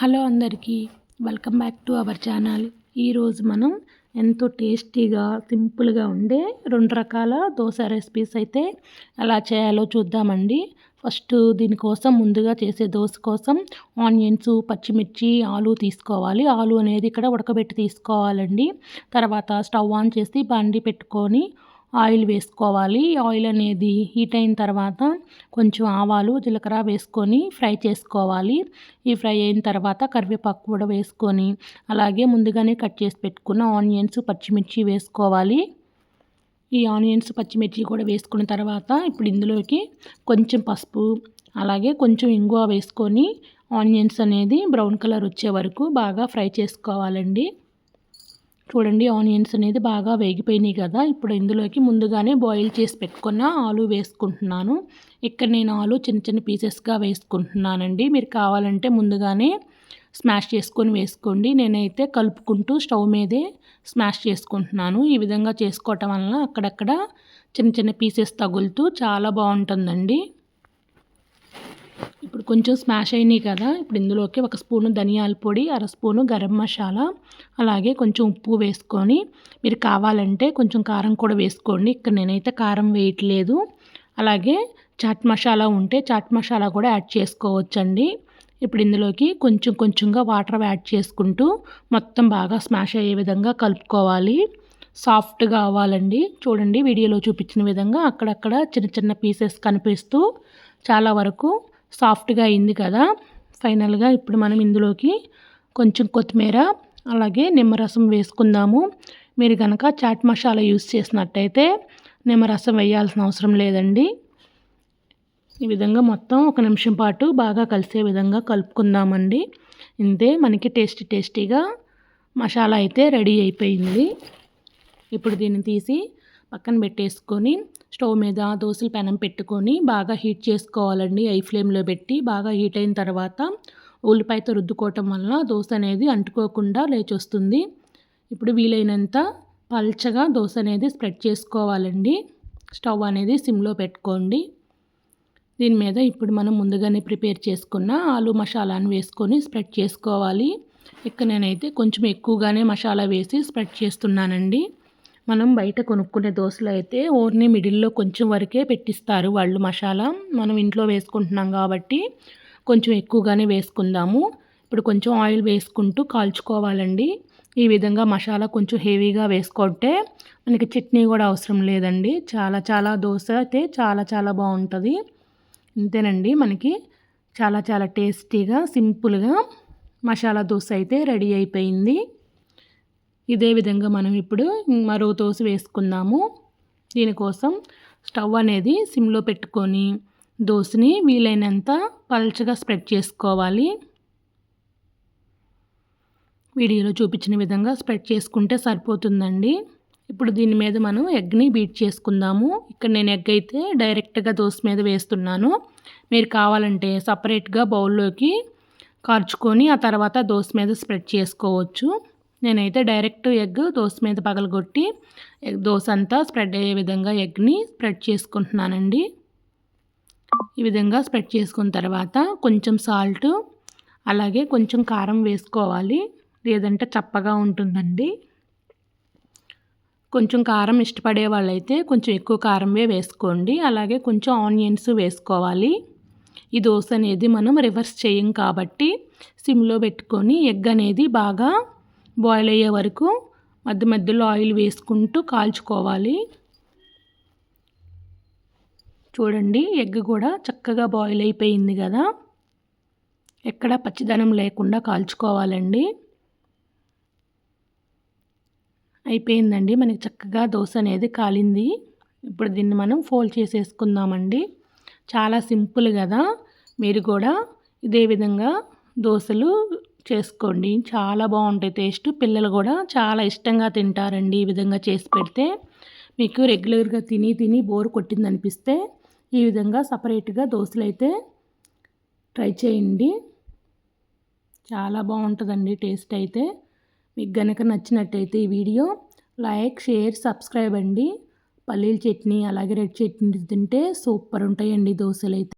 Hello అందరికీ welcome back to our channel. ఈరోజు మనం ఎంతో టేస్టీగా సింపుల్గా ఉండే రెండు రకాల దోశ రెసిపీస్ అయితే ఎలా చేయాలో చూద్దామండి. ఫస్ట్ దీనికోసం ముందుగా చేసే దోశ కోసం ఆనియన్స్ పచ్చిమిర్చి ఆలు తీసుకోవాలి. ఆలు అనేది ఇక్కడ ఉడకబెట్టి తీసుకోవాలండి. తర్వాత స్టవ్ ఆన్ చేసి బండి పెట్టుకొని ఆయిల్ వేసుకోవాలి. ఆయిల్ అనేది హీట్ అయిన తర్వాత కొంచెం ఆవాలు జీలకర్ర వేసుకొని ఫ్రై చేసుకోవాలి. ఈ ఫ్రై అయిన తర్వాత కరివేపాకు కూడా వేసుకొని అలాగే ముందుగానే కట్ చేసి పెట్టుకున్న ఆనియన్స్ పచ్చిమిర్చి వేసుకోవాలి. ఈ ఆనియన్స్ పచ్చిమిర్చి కూడా వేసుకున్న తర్వాత ఇప్పుడు ఇందులోకి కొంచెం పసుపు అలాగే కొంచెం ఇంగువ వేసుకొని ఆనియన్స్ అనేది బ్రౌన్ కలర్ వచ్చే వరకు బాగా ఫ్రై చేసుకోవాలండి. చూడండి ఆనియన్స్ అనేది బాగా వేగిపోయినాయి కదా. ఇప్పుడు ఇందులోకి ముందుగానే బాయిల్ చేసి పెట్టుకున్న ఆలు వేసుకుంటున్నాను. ఇక్కడ నేను ఆలు చిన్న చిన్న పీసెస్గా వేసుకుంటున్నానండి. మీరు కావాలంటే ముందుగానే స్మాష్ చేసుకొని వేసుకోండి. నేనైతే కలుపుకుంటూ స్టవ్ మీదే స్మాష్ చేసుకుంటున్నాను. ఈ విధంగా చేసుకోవటం వలన అక్కడక్కడ చిన్న చిన్న పీసెస్ తగులుతూ చాలా బాగుంటుందండి. ఇప్పుడు కొంచెం స్మాష్ అయినాయి కదా ఇప్పుడు ఇందులోకి ఒక స్పూను ధనియాల పొడి అర స్పూను గరం మసాలా అలాగే కొంచెం ఉప్పు వేసుకొని మీరు కావాలంటే కొంచెం కారం కూడా వేసుకోండి. ఇక్కడ నేనైతే కారం వేయట్లేదు. అలాగే చాట్ మసాలా ఉంటే చాట్ మసాలా కూడా యాడ్ చేసుకోవచ్చండి. ఇప్పుడు ఇందులోకి కొంచెం కొంచెంగా వాటర్ యాడ్ చేసుకుంటూ మొత్తం బాగా స్మాష్ అయ్యే విధంగా కలుపుకోవాలి. సాఫ్ట్గా అవ్వాలండి చూడండి వీడియోలో చూపించిన విధంగా అక్కడక్కడ చిన్న చిన్న పీసెస్ కనిపిస్తూ చాలా వరకు సాఫ్ట్గా అయింది కదా! ఫైనల్గా ఇప్పుడు మనం ఇందులోకి కొంచెం కొత్తిమీర అలాగే నిమ్మరసం వేసుకుందాము. మీరు కనుక చాట్ మసాలా యూస్ చేసినట్టయితే నిమ్మరసం వేయాల్సిన అవసరం లేదండి. ఈ విధంగా మొత్తం ఒక నిమిషం పాటు బాగా కలిసే విధంగా కలుపుకుందామండి. ఇంతే మనకి టేస్టీ టేస్టీగా మసాలా అయితే రెడీ అయిపోయింది. ఇప్పుడు దీన్ని తీసి పక్కన పెట్టేసుకొని స్టవ్ మీద దోశల పెనం పెట్టుకొని బాగా హీట్ చేసుకోవాలండి. ఐ ఫ్లేమ్లో పెట్టి బాగా హీట్ అయిన తర్వాత ఉల్లిపాయతో రుద్దుకోవటం వలన దోశ అనేది అంటుకోకుండా లేచొస్తుంది. ఇప్పుడు వీలైనంత పల్చగా దోశ అనేది స్ప్రెడ్ చేసుకోవాలండి. స్టవ్ అనేది సిమ్లో పెట్టుకోండి. దీని మీద ఇప్పుడు మనం ముందుగానే ప్రిపేర్ చేసుకున్న ఆలు మసాలాను వేసుకొని స్ప్రెడ్ చేసుకోవాలి. ఇక్కడ నేనైతే కొంచెం ఎక్కువగానే మసాలా వేసి స్ప్రెడ్ చేస్తున్నానండి. మనం బయట కొనుక్కునే దోశలు అయితే ఓర్ని మిడిల్లో కొంచెం వరకే పెట్టిస్తారు వాళ్ళు మసాలా. మనం ఇంట్లో వేసుకుంటున్నాం కాబట్టి కొంచెం ఎక్కువగానే వేసుకుందాము. ఇప్పుడు కొంచెం ఆయిల్ వేసుకుంటూ కాల్చుకోవాలండి. ఈ విధంగా మసాలా కొంచెం హెవీగా వేసుకుంటే మనకి చట్నీ కూడా అవసరం లేదండి. చాలా చాలా దోశ అయితే చాలా చాలా బాగుంటుంది. అంతేనండి మనకి చాలా చాలా టేస్టీగా సింపుల్గా మసాలా దోశ అయితే రెడీ అయిపోయింది. ఇదే విధంగా మనం ఇప్పుడు మరో దోశ వేసుకుందాము. దీనికోసం స్టవ్ అనేది సిమ్లో పెట్టుకొని దోశని వీలైనంత పల్చగా స్ప్రెడ్ చేసుకోవాలి. వీడియోలో చూపించిన విధంగా స్ప్రెడ్ చేసుకుంటే సరిపోతుందండి. ఇప్పుడు దీని మీద మనం ఎగ్ని బీట్ చేసుకుందాము. ఇక్కడ నేను ఎగ్ అయితే డైరెక్ట్గా దోశ మీద వేస్తున్నాను. మీరు కావాలంటే సపరేట్గా బౌల్లోకి కార్చుకొని ఆ తర్వాత దోశ మీద స్ప్రెడ్ చేసుకోవచ్చు. నేనైతే డైరెక్ట్ ఎగ్ దోశ మీద పగలగొట్టి దోశ అంతా స్ప్రెడ్ అయ్యే విధంగా ఎగ్ని స్ప్రెడ్ చేసుకుంటున్నానండి. ఈ విధంగా స్ప్రెడ్ చేసుకున్న తర్వాత కొంచెం సాల్ట్ అలాగే కొంచెం కారం వేసుకోవాలి. లేదంటే చప్పగా ఉంటుందండి. కొంచెం కారం ఇష్టపడే వాళ్ళైతే కొంచెం ఎక్కువ కారమే వేసుకోండి. అలాగే కొంచెం ఆనియన్స్ వేసుకోవాలి. ఈ దోశ అనేది మనం రివర్స్ చేయం కాబట్టి సిమ్లో పెట్టుకొని ఎగ్ అనేది బాగా బాయిల్ అయ్యే వరకు మధ్య మధ్యలో ఆయిల్ వేసుకుంటూ కాల్చుకోవాలి. చూడండి ఎగ్ కూడా చక్కగా బాయిల్ అయిపోయింది కదా. ఎక్కడ పచ్చిదనం లేకుండా కాల్చుకోవాలండి. అయిపోయిందండి మనకి చక్కగా దోశ అనేది కాలింది. ఇప్పుడు దీన్ని మనం ఫోల్డ్ చేసేసుకుందామండి. చాలా సింపుల్ కదా. మీరు కూడా ఇదే విధంగా దోశలు చేసుకోండి. చాలా బాగుంటాయి టేస్ట్. పిల్లలు కూడా చాలా ఇష్టంగా తింటారండి ఈ విధంగా చేసి పెడితే. మీకు రెగ్యులర్గా తిని తిని బోర్ కొట్టింది అనిపిస్తే ఈ విధంగా సపరేట్గా దోశలు అయితే ట్రై చేయండి. చాలా బాగుంటుందండి టేస్ట్ అయితే. మీకు గనక నచ్చినట్టయితే ఈ వీడియో లైక్ షేర్ సబ్స్క్రైబ్ అండి. పల్లీల చట్నీ అలాగే రెడ్ చట్నీ తింటే సూపర్ ఉంటాయండి దోశలు అయితే